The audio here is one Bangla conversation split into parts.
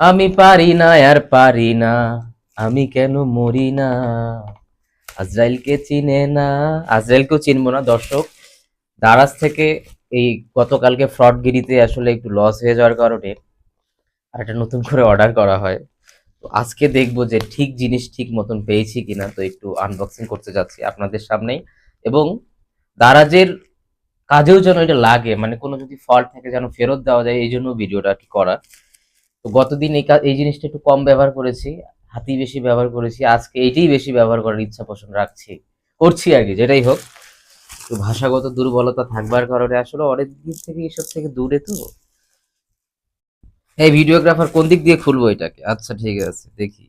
আমি পারি না, আর পারি না। আমি কেন মরি না? আজরাইলকে চিনে না। আজরাইলকেও চিনবো না, দর্শক। দারাজ থেকে এই গতকালকে ফ্রডগিরিতে আসলে একটু লস হয়ে যাওয়ার কারণে আর একটা নতুন করে অর্ডার করা হয়। তো আজকে দেখব যে ঠিক জিনিস ঠিক মতন পেয়েছি কিনা। তো একটু আনবক্সিং করতে যাচ্ছি আপনাদের সামনেই। এবং দারাজের কাজেও যেন এটা লাগে মানে কোনো যদি ফল্ট থাকে যেন ফেরত দেওয়া যায়, এই জন্য ভিডিওটা কি করা। তো গতদিন এই এই জিনিসটা একটু কম ব্যবহার করেছি হাতি বেশি ব্যবহার করেছি, আজকে এইটাই বেশি ব্যবহার করার ইচ্ছা পোষণ রাখছি, করছি আগে যেটাই হোক। তো ভাষাগত দুর্বলতা থাকবার কারণে আসলে অনেক দিক থেকে এসব থেকে দূরে তো। এই ভিডিওগ্রাফার কোন দিক দিয়ে খুলবো এটাকে? আচ্ছা ঠিক আছে, দেখি।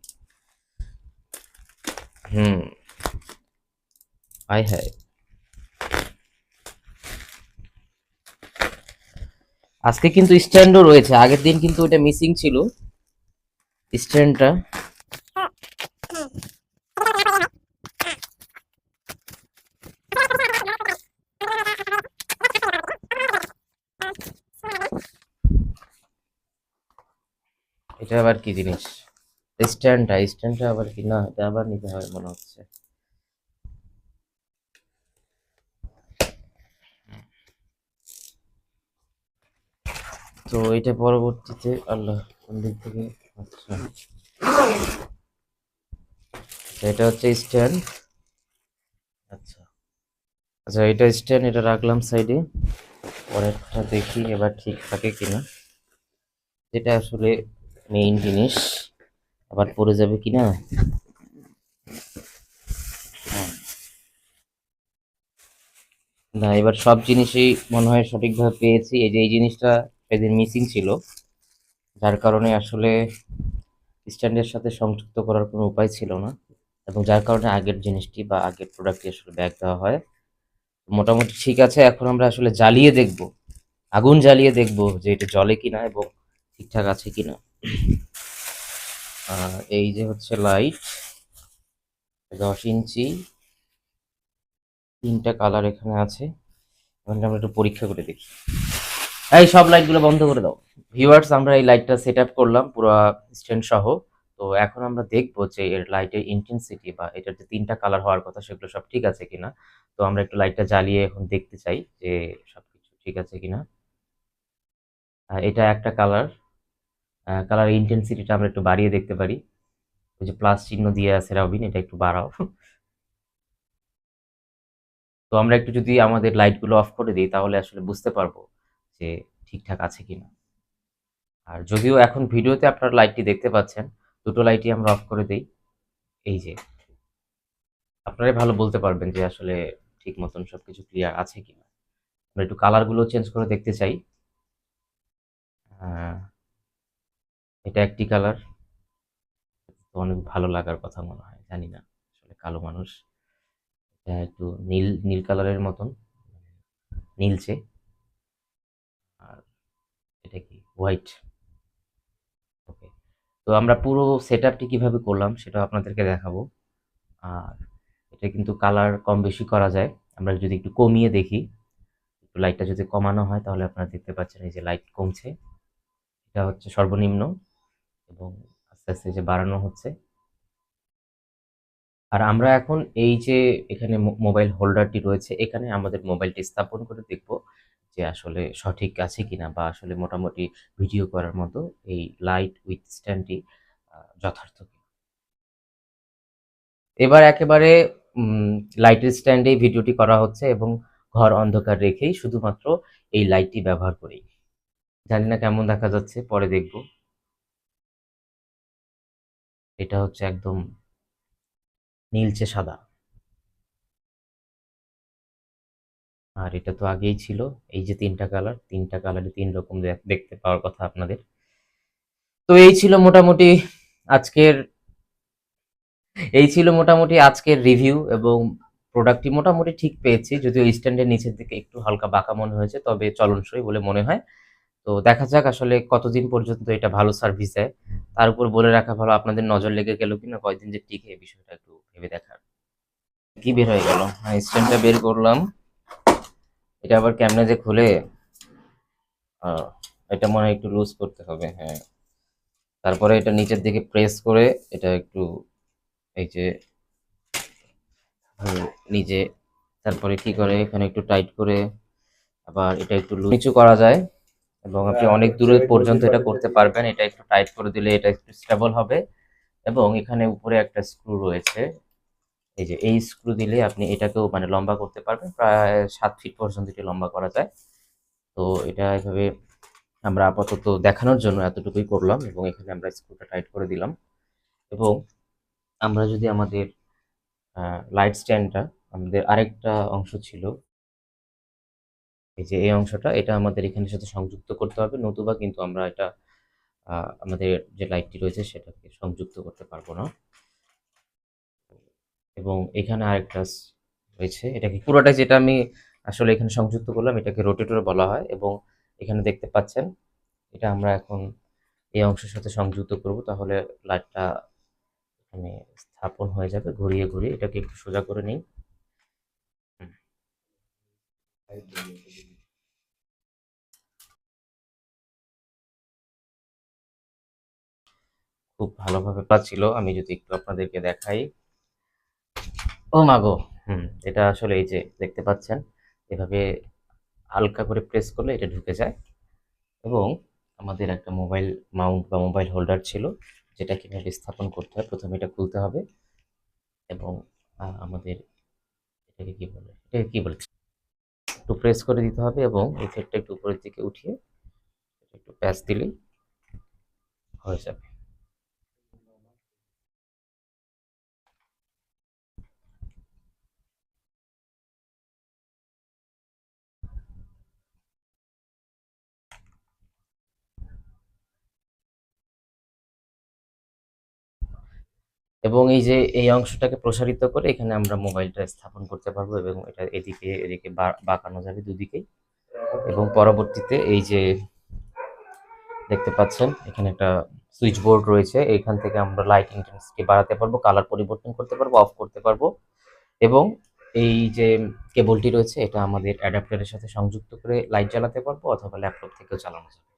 হুম। হাই হাই আজকে কিন্তু স্ট্যান্ডও রয়েছে, আগের দিন কিন্তু ওটা মিসিং ছিল। স্ট্যান্ডটা। এটা আবার কি জিনিস? স্ট্যান্ডটা স্ট্যান্ডটা আবার কি? না, এটা আবার নিতে হবে মনে হচ্ছে। তো এটা পরবর্তীতে আল্লাহ কোন দিক থেকে? আচ্ছা। এটা হচ্ছে স্ট্যান্ড। আচ্ছা। আচ্ছা এটা স্ট্যান্ড, এটা রাখলাম সাইডে। পরেরটা দেখি এবার ঠিক থাকে কিনা। যেটা আসলে মেইন জিনিস। আবার পড়ে যাবে কিনা? না, এবার সব জিনিসই মনে হয় সঠিকভাবে পেয়েছি। এই যে, এই জিনিসটা সেদিন মিসিং ছিল, যার কারণে আসলে স্ট্যান্ডের সাথে সংযুক্ত করার কোনো উপায় ছিল না এবং যার কারণে আগের জিনিসটি বা আগের প্রোডাক্টটি আসলে ব্যাগ দেওয়া হয়। মোটামুটি ঠিক আছে, এখন আমরা আসলে জ্বালিয়ে দেখব, আগুন জ্বালিয়ে দেখব যে এটা জ্বলে কিনা এবং ঠিকঠাক আছে কিনা। এই যে হচ্ছে লাইট দশ ইঞ্চি, তিনটা কালার এখানে আছে। এখন আমরা একটু পরীক্ষা করে দেখি। এই সব লাইটগুলো বন্ধ করে দাও। ভিউয়ার্স আমরা এই লাইটটা সেট আপ করলাম পুরো স্ট্যান্ড সহ। তো এখন আমরা দেখব যে এর লাইটের ইন্টেন্সিটি বা এটার যে তিনটা কালার হওয়ার কথা, সেগুলো সব ঠিক আছে কিনা। তো আমরা একটু লাইটটা জ্বালিয়ে এখন দেখতে চাই যে সবকিছু ঠিক আছে কিনা। এটা একটা কালার কালার ইন্টেন্সিটিটা আমরা একটু বাড়িয়ে দেখতে পারি। ওই যে প্লাস চিহ্ন দিয়ে আছে রবিন এটা একটু বাড়াও। তো আমরা একটু যদি আমাদের লাইটগুলো অফ করে দিই, তাহলে আসলে বুঝতে পারব যে ঠিকঠাক আছে কিনা। আর যদিও এখন ভিডিওতে আপনারা লাইটটি দেখতে পাচ্ছেন, দুটো লাইটই আমরা অফ করে দিই। এই যে, আপনারাই ভালো বলতে পারবেন যে আসলে ঠিক মতন সবকিছু ক্লিয়ার আছে কিনা। আমরা একটু কালারগুলো চেঞ্জ করে দেখতে চাই। এটা একটি কালার তো অনেক ভালো লাগার কথা মনে হয়, জানি না, আসলে কালো মানুষ, এটা একটু নীল নীল কালারের মতন আর এটা কি? হোয়াইট ওকে তো আমরা পুরো সেট আপটি কীভাবে করলাম সেটা আপনাদেরকে দেখাবো। আর এটা কিন্তু কালার কম বেশি করা যায়। আমরা যদি একটু কমিয়ে দেখি, একটু লাইটটা যদি কমানো হয় তাহলে আপনারা দেখতে পাচ্ছেন এই যে লাইট কমছে। এটা হচ্ছে সর্বনিম্ন এবং আস্তে আস্তে যে বাড়ানো হচ্ছে। আর আমরা এখন এই যে এখানে মোবাইল হোল্ডারটি রয়েছে, এখানে আমাদের মোবাইলটি স্থাপন করে দেখব। যে আসলে সঠিক আছে কিনা বা আসলে মোটামুটি ভিডিও করার মতো এই লাইট উইথ স্ট্যান্ডটি যথার্থ এবার একেবারে লাইটের স্ট্যান্ডেই ভিডিওটি করা হচ্ছে এবং ঘর অন্ধকার রেখেই শুধুমাত্র এই লাইটটি ব্যবহার করেই জানি না কেমন দেখা যাচ্ছে, পরে দেখব। এটা হচ্ছে একদম নীলচে সাদা। আর এটা তো আগেই ছিল। এই যে তিনটা কালার তিনটা কালারে তিন রকম দেখতে পাওয়ার কথা আপনাদের। তো এই ছিল মোটামুটি আজকের এই ছিল মোটামুটি আজকের রিভিউ এবং প্রোডাক্টটি মোটামুটি ঠিক পেয়েছি। যদিও স্ট্যান্ডের নিচের দিকে একটু হালকা বাঁকা মনে হয়েছে, তবে চলনসই বলে মনে হয়। তো দেখা যাক আসলে কতদিন পর্যন্ত এটা ভালো সার্ভিস দেয়। তার উপর বলে রাখা ভালো, আপনাদের নজর লেগে গেল কিনা, কয়দিন যে টিকে, এই বিষয়টা একটু ভেবে দেখার। কি বের হয়ে গেল? স্ট্যান্ডটা বের করলাম। এটা আবার কেমনে যে খুলে? এটা মনে হয় একটু লুজ করতে হবে হ্যাঁ। তারপরে এটা নিচের দিকে প্রেস করে এটা একটু এই যে নিজে তারপরে কি করে? এখানে একটু টাইট করে আবার এটা একটু নিচু করা যায় এবং আপনি অনেক দূরে পর্যন্ত এটা করতে পারবেন। এটা একটু টাইট করে দিলে এটা একটু স্টেবল হবে এবং এখানে উপরে একটা স্ক্রু রয়েছে। এই যে এই স্ক্রু দিলে আপনি এটাকেও মানে লম্বা করতে পারবেন, প্রায় সাত ফিট পর্যন্ত এটি লম্বা করা যায়। তো এটা এভাবে আমরা আপাতত দেখানোর জন্য এতটুকুই করলাম এবং এখানে আমরা স্ক্রুটা টাইট করে দিলাম। এবং আমরা যদি আমাদের লাইট স্ট্যান্ডটা আমাদের আরেকটা অংশ ছিল, এই যে এই অংশটা, এটা আমাদের এখানের সাথে সংযুক্ত করতে হবে। নতুবা কিন্তু আমরা এটা আমাদের যে লাইটটি রয়েছে সেটাকে সংযুক্ত করতে পারব না। এবং এখানে আরেকটা রয়েছে, এটাকে পুরোটা যেটা আমি আসলে এখানে সংযুক্ত করলাম, এটাকে রোটেটর বলা হয় এবং এখানে দেখতে পাচ্ছেন, এটা আমরা এখন এই অংশের সাথে সংযুক্ত করব, তাহলে লাইটটা এখানে স্থাপন হয়ে যাবে, ঘুরিয়ে ঘুরিয়ে, এটাকে একটু সোজা করে নিই। খুব ভালোভাবে ছিল আমি যদি একটু আপনাদেরকে দেখাই। ও মাগো হুম, এটা আসলে এই যে দেখতে পাচ্ছেন, এভাবে হালকা করে প্রেস করলে এটা ঢুকে যায়। এবং আমাদের একটা মোবাইল মাউন্ট বা মোবাইল হোল্ডার ছিল, যেটা কীভাবে স্থাপন করতে হয়, প্রথমে এটা খুলতে হবে। এবং আমাদের এটাকে কি বলে, এটাকে কি বলে, একটু প্রেস করে দিতে হবে এবং এই থ্রেডটা একটু উপরের দিকে উঠিয়ে, একটু প্যাচ দিলেই হয়ে যাবে। এবং এই যে, এই অংশটাকে প্রসারিত করে এখানে আমরা মোবাইলটা স্থাপন করতে পারব এবং এটা এদিকে এদিকে বাঁকানো যাবে দুদিকেই। এবং পরবর্তীতে এই যে, দেখতে পাচ্ছেন, এখানে একটা সুইচ বোর্ড রয়েছে। এখান থেকে আমরা লাইট ইন্টেন্সিটি বাড়াতে পারব কালার পরিবর্তন করতে পারব অফ করতে পারব। এবং এই যে কেবলটি রয়েছে, এটা আমাদের অ্যাডাপ্টারের সাথে সংযুক্ত করে লাইট জ্বালাতে পারব অথবা ল্যাপটপ থেকেও চালানো যাবে।